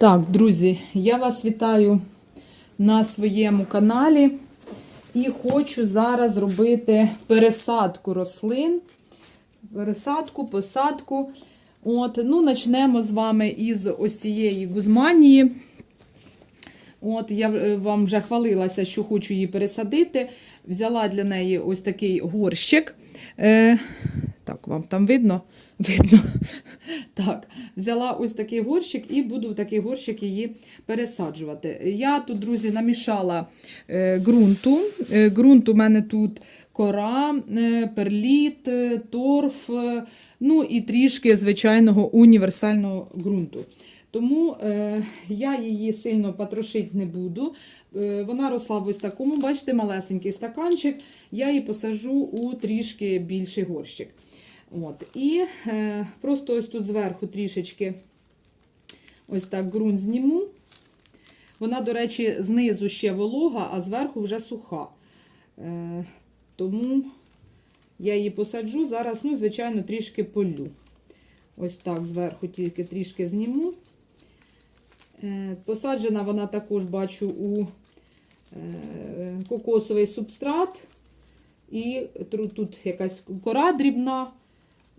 Так, друзі, я вас вітаю на своєму каналі і хочу зараз робити пересадку рослин. Пересадку, посадку. От, ну, Почнемо з вами із ось цієї гузманії. От, я е, вам вже хвалилася, що хочу її пересадити. Взяла для неї ось такий горщик. Так, вам там видно? Видно. Так, взяла ось такий горщик і буду в такий горщик її пересаджувати. Я тут, друзі, намішала е, ґрунту. Е, ґрунт у мене тут кора, е, перліт, е, торф, е, ну і трішки звичайного універсального ґрунту. Тому е, я її сильно потрошити не буду. Е, вона росла в ось такому, бачите, малесенький стаканчик. Я її посажу у трішки більший горщик. От. І е, просто ось тут зверху трішечки ось так ґрунт зніму. Вона, до речі, знизу ще волога, а зверху вже суха. Е, тому я її посаджу. Зараз, ну, звичайно, трішки полю. Ось так зверху тільки трішки зніму. Е, Посаджена вона також бачу у е, кокосовий субстрат. І тут якась кора дрібна.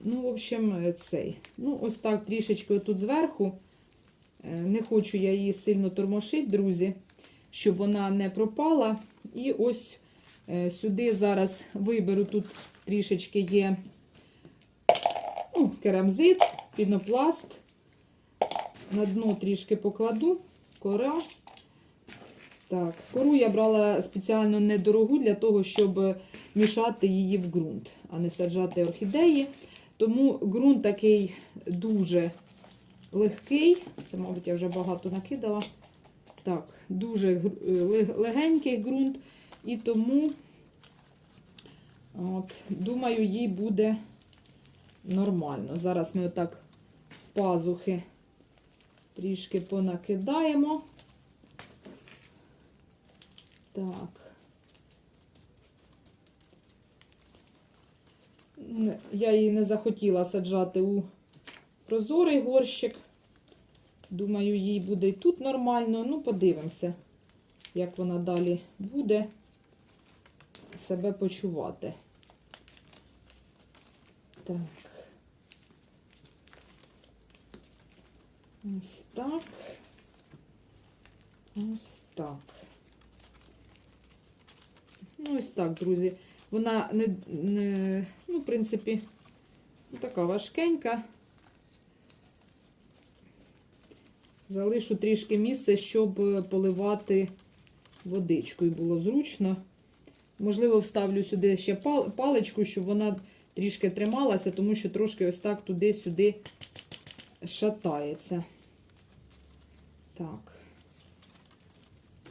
Ну, в общем, е, цей. Ну, ось так трішечки тут зверху. Е, Не хочу я її сильно тормошити, друзі, щоб вона не пропала. І ось е, сюди зараз виберу, тут трішечки є ну, керамзит, пінопласт. На дно трішки покладу, кора. Так, кору я брала спеціально недорогу для того, щоб мішати її в ґрунт, а не саджати орхідеї. Тому ґрунт такий дуже легкий. Це, мабуть, я вже багато накидала. Так, дуже е, лег- легенький ґрунт. І тому, от, думаю, їй буде нормально. Зараз ми отак пазухи трішки понакидаємо. Так. Не- Я її не захотіла саджати у прозорий горщик. Думаю, їй буде і тут нормально. Ну, подивимося, як вона далі буде себе почувати. Так. Ось так. Ось так. Ну, ось так, друзі. Вона не, не ну, в принципі, така важкенька. Залишу трішки місця, щоб поливати водичкою було зручно. Можливо, вставлю сюди ще паличку, щоб вона трішки трималася, тому що трошки ось так туди-сюди шатається. Так.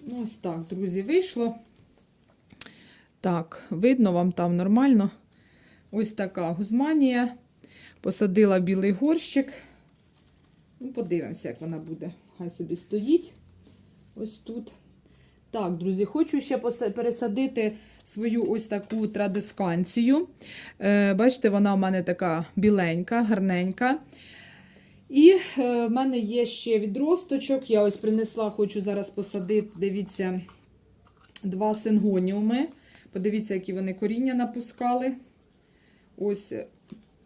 Ну, ось так, друзі, вийшло. Так, видно вам там нормально. Ось така гузманія. Посадила білий горщик. Ну, подивимося, як вона буде. Хай собі стоїть. Ось тут. Так, друзі, хочу ще пересадити свою ось таку традисканцію. Е, бачите, вона у мене така біленька, гарненька. І е, в мене є ще відросточок. Я ось принесла, хочу зараз посадити, дивіться, два сингоніуми. Подивіться, які вони коріння напускали. Ось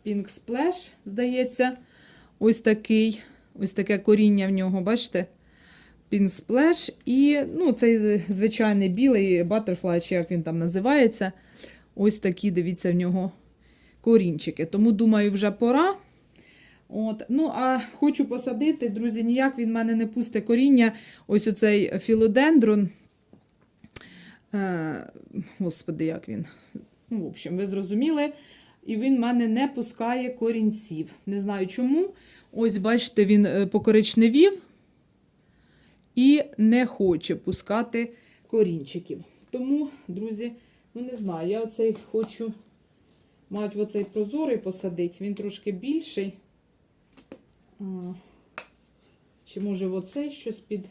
Pink Splash, здається. Ось такий, ось таке коріння в нього, бачите? Pink Splash. І ну, цей звичайний білий Butterfly, чи як він там називається. Ось такі, дивіться, в нього корінчики. Тому, думаю, вже пора. От. Ну, а хочу посадити, друзі, ніяк він в мене не пусте коріння. Ось оцей філодендрон. Е, господи, як він. Ну, в общем, ви зрозуміли. І він в мене не пускає корінців. Не знаю чому. Ось, бачите, він е, покоричневів і не хоче пускати корінчиків. Тому, друзі, ну не знаю, я оцей хочу, мать, оцей прозорий посадити. Він трошки більший. Чи може оцей щось під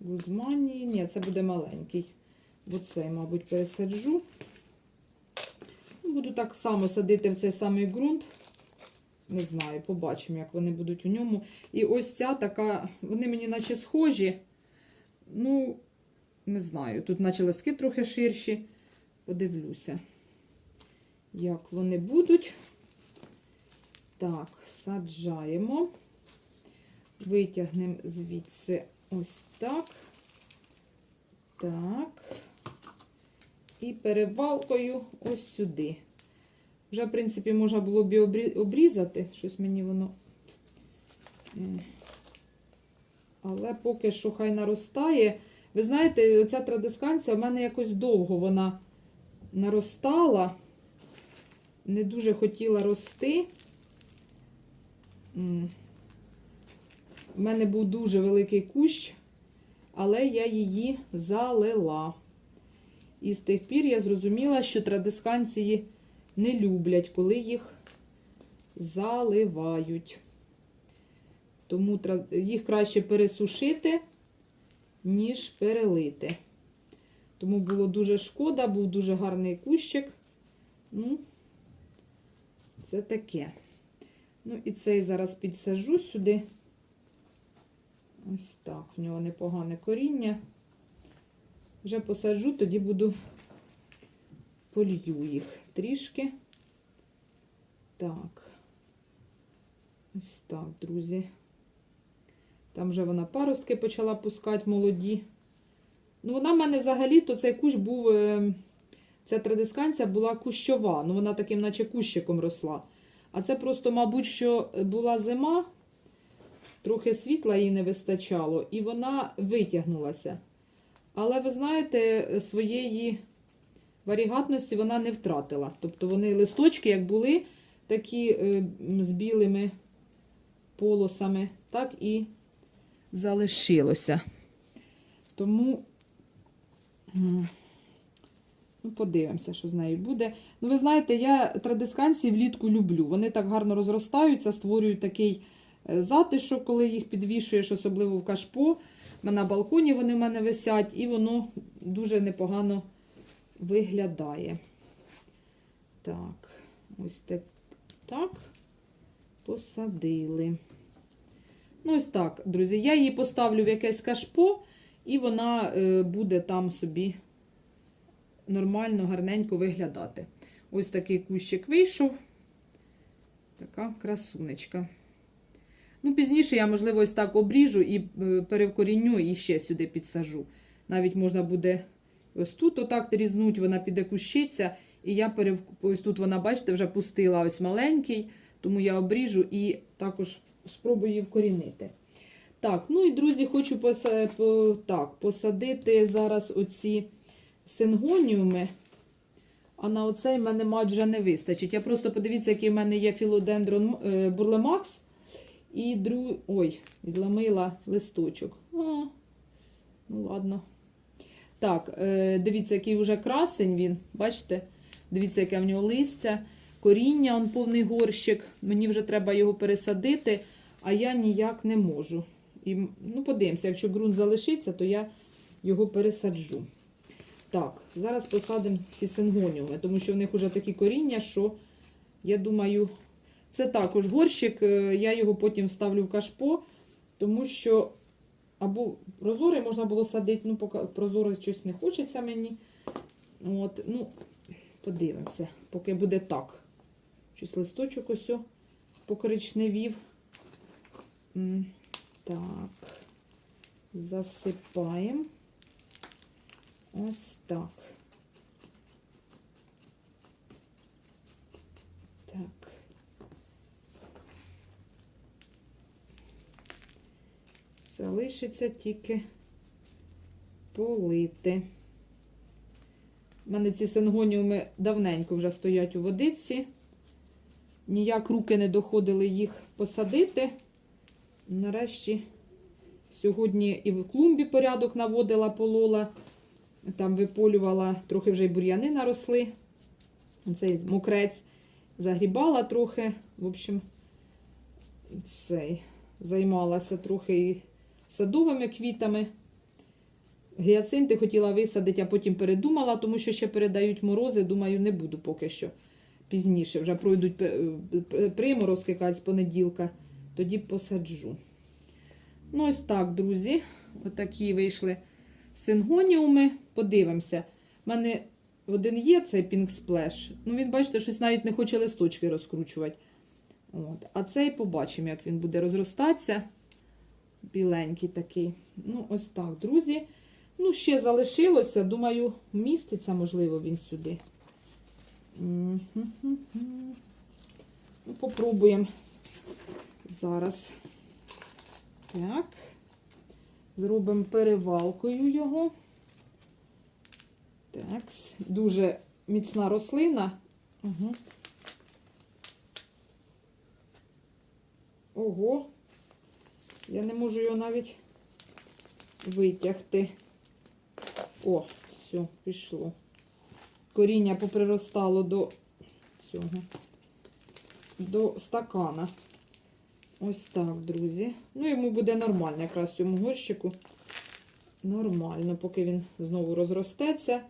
гузманії? Ні, це буде маленький. Оцей, мабуть, пересаджу. Буду так само садити в цей самий ґрунт. Не знаю, побачимо, як вони будуть у ньому. І ось ця така, вони мені наче схожі. Ну, не знаю. Тут наче листки трохи ширші. Подивлюся, як вони будуть. Так, саджаємо. Витягнемо звідси ось так. Так. І перевалкою ось сюди. Вже, в принципі, можна було б і обрізати. Щось мені воно. е, Але поки що хай наростає. Ви знаєте, оця традисканція в мене якось довго вона наростала. Не дуже хотіла рости. У мене був дуже великий кущ, але я її залила. І з тих пір я зрозуміла, що традисканції не люблять, коли їх заливають. Тому їх краще пересушити, ніж перелити. Тому було дуже шкода, був дуже гарний кущик. Ну, це таке. Ну, і цей зараз підсажу сюди. Ось так, в нього непогане коріння. Вже посаджу, тоді буду полью їх трішки. Так. Ось так, друзі. Там вже вона паростки почала пускати молоді. Ну, вона в мене взагалі, то цей кущ був, е, ця традисканція була кущова. Ну, вона таким, наче кущиком росла. А це просто, мабуть, що була зима, трохи світла їй не вистачало, і вона витягнулася. Але ви знаєте, своєї варігатності вона не втратила. Тобто вони листочки, як були, такі е, з білими полосами, так і залишилося. Тому ну, подивимося, що з нею буде. Ну, ви знаєте, я традисканції влітку люблю. Вони так гарно розростаються, створюють такий е, затишок, коли їх підвішуєш, особливо в кашпо. На балконі вони в мене висять, і воно дуже непогано виглядає. Так, ось так, так посадили. Ну, ось так, друзі. Я її поставлю в якесь кашпо, і вона е, буде там собі нормально, гарненько виглядати. Ось такий кущик вийшов. Така красунечка. Ну, пізніше я, можливо, ось так обріжу і е, перевкоріню і ще сюди підсажу. Навіть можна буде ось тут отак різнуть, вона піде кущиться. І я перев... ось тут вона, бачите, вже пустила ось маленький, тому я обріжу і також спробую її вкорінити. Так, ну і друзі, хочу поса... по... так, посадити зараз оці сингоніуми. А на оцей мене, мать, вже не вистачить. Я просто подивіться, який в мене є філодендрон е, бурлемакс. І дру... Ой, відламила листочок. А, ну ладно. Так, е, дивіться, який вже красень він. Бачите? Дивіться, яке в нього листя, коріння, он повний горщик. Мені вже треба його пересадити, а я ніяк не можу. І, ну, подивимося, якщо ґрунт залишиться, то я його пересаджу. Так, зараз посадимо ці сингоніуми, тому що в них вже такі коріння, що я думаю, це також горщик, е, я його потім вставлю в кашпо, тому що або прозорий можна було садити, ну, поки прозорий щось не хочеться мені. От, ну, подивимося, поки буде так. Щось листочок ось о покоричневів. Так, засипаємо. Ось. Так. Залишиться тільки полити. У мене ці сингоніуми давненько вже стоять у водиці. Ніяк руки не доходили їх посадити. Нарешті сьогодні і в клумбі порядок наводила, полола. Там виполювала, трохи вже й бур'яни наросли. Цей мокрець загрібала трохи. В общем, цей займалася трохи і садовими квітами. Гіацинти хотіла висадити, а потім передумала, тому що ще передають морози. Думаю, не буду поки що пізніше, вже пройдуть пе- пе- приморозки якась з понеділка, тоді посаджу. Ну, ось так, друзі. Отакі вийшли сингоніуми. Подивимося. У мене один є цей Pink Splash. Ну, він, бачите, щось навіть не хоче листочки розкручувати. От. А цей побачимо, як він буде розростатися. Біленький такий. Ну, ось так, друзі. Ну, ще залишилося. Думаю, міститься, можливо, він сюди. Ну, попробуємо зараз. Так. Зробимо перевалкою його. Так, дуже міцна рослина. Угу. Ого. Я не можу його навіть витягти. О, все, пішло. Коріння поприростало до цього, до стакана. Ось так, друзі. Ну, йому буде нормально, якраз цьому горщику. Нормально, поки він знову розростеться.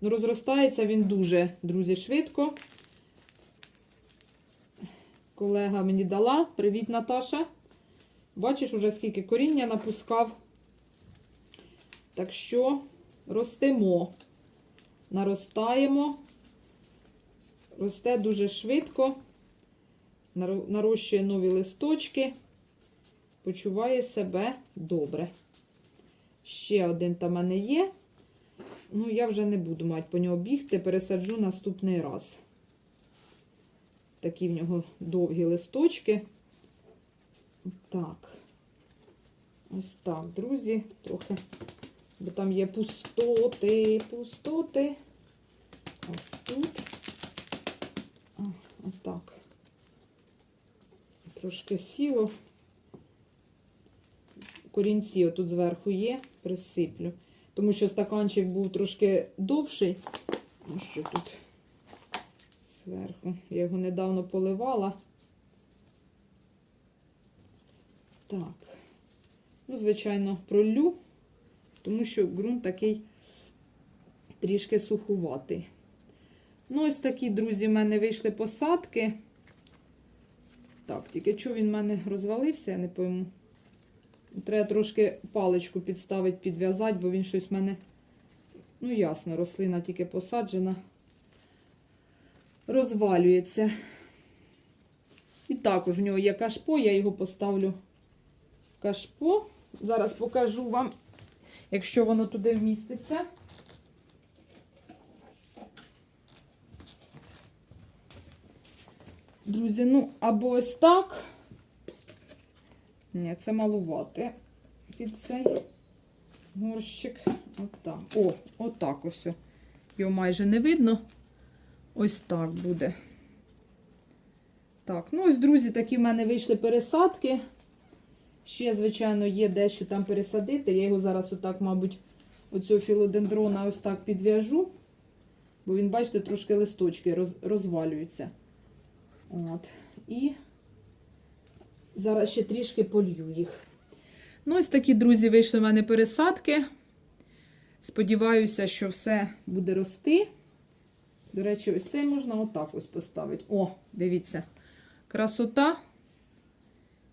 Ну, розростається він дуже, друзі, швидко. Колега мені дала. Привіт, Наташа. Бачиш, уже скільки коріння напускав. Так що ростемо, наростаємо. Росте дуже швидко. Нарощує нові листочки. Почуває себе добре. Ще один там мене є. Ну, я вже не буду мати по нього бігти, пересаджу наступний раз. Такі в нього довгі листочки. Так. Ось так, друзі, трохи, бо там є пустоти, пустоти. Ось тут. Отак. Трошки сіло. Корінці отут зверху є, присиплю. Тому що стаканчик був трошки довший. Ну що тут зверху? Я його недавно поливала. Так. Ну, звичайно, пролю, тому що ґрунт такий трішки сухуватий. Ну, ось такі, друзі, в мене вийшли посадки. Так, тільки що він в мене розвалився, я не пойму. Треба трошки паличку підставити, підв'язати, бо він щось в мене, ну, ясно, рослина тільки посаджена, розвалюється. І також в нього є кашпо, я його поставлю кашпо. Зараз покажу вам, якщо воно туди вміститься. Друзі, ну, або ось так. Ні, це малувати під цей горщик. Отак. О, отак ось. Його майже не видно. Ось так буде. Так, ну ось, друзі, такі в мене вийшли пересадки. Ще, звичайно, є дещо там пересадити. Я його зараз отак, мабуть, оцього філодендрона ось так підв'яжу. Бо він, бачите, трошки листочки роз, розвалюються. От. І зараз ще трішки полью їх. Ну, ось такі, друзі, вийшли в мене пересадки. Сподіваюся, що все буде рости. До речі, ось цей можна отак ось поставити. О, дивіться. Красота.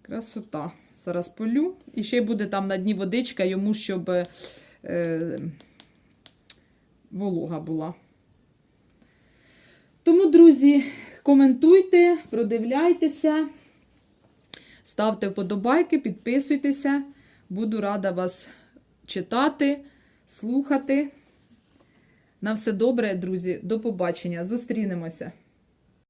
Красота. Зараз полю. І ще буде там на дні водичка, йому, щоб е, волога була. Тому, друзі, коментуйте, продивляйтеся, ставте вподобайки, підписуйтеся. Буду рада вас читати, слухати. На все добре, друзі. До побачення. Зустрінемося.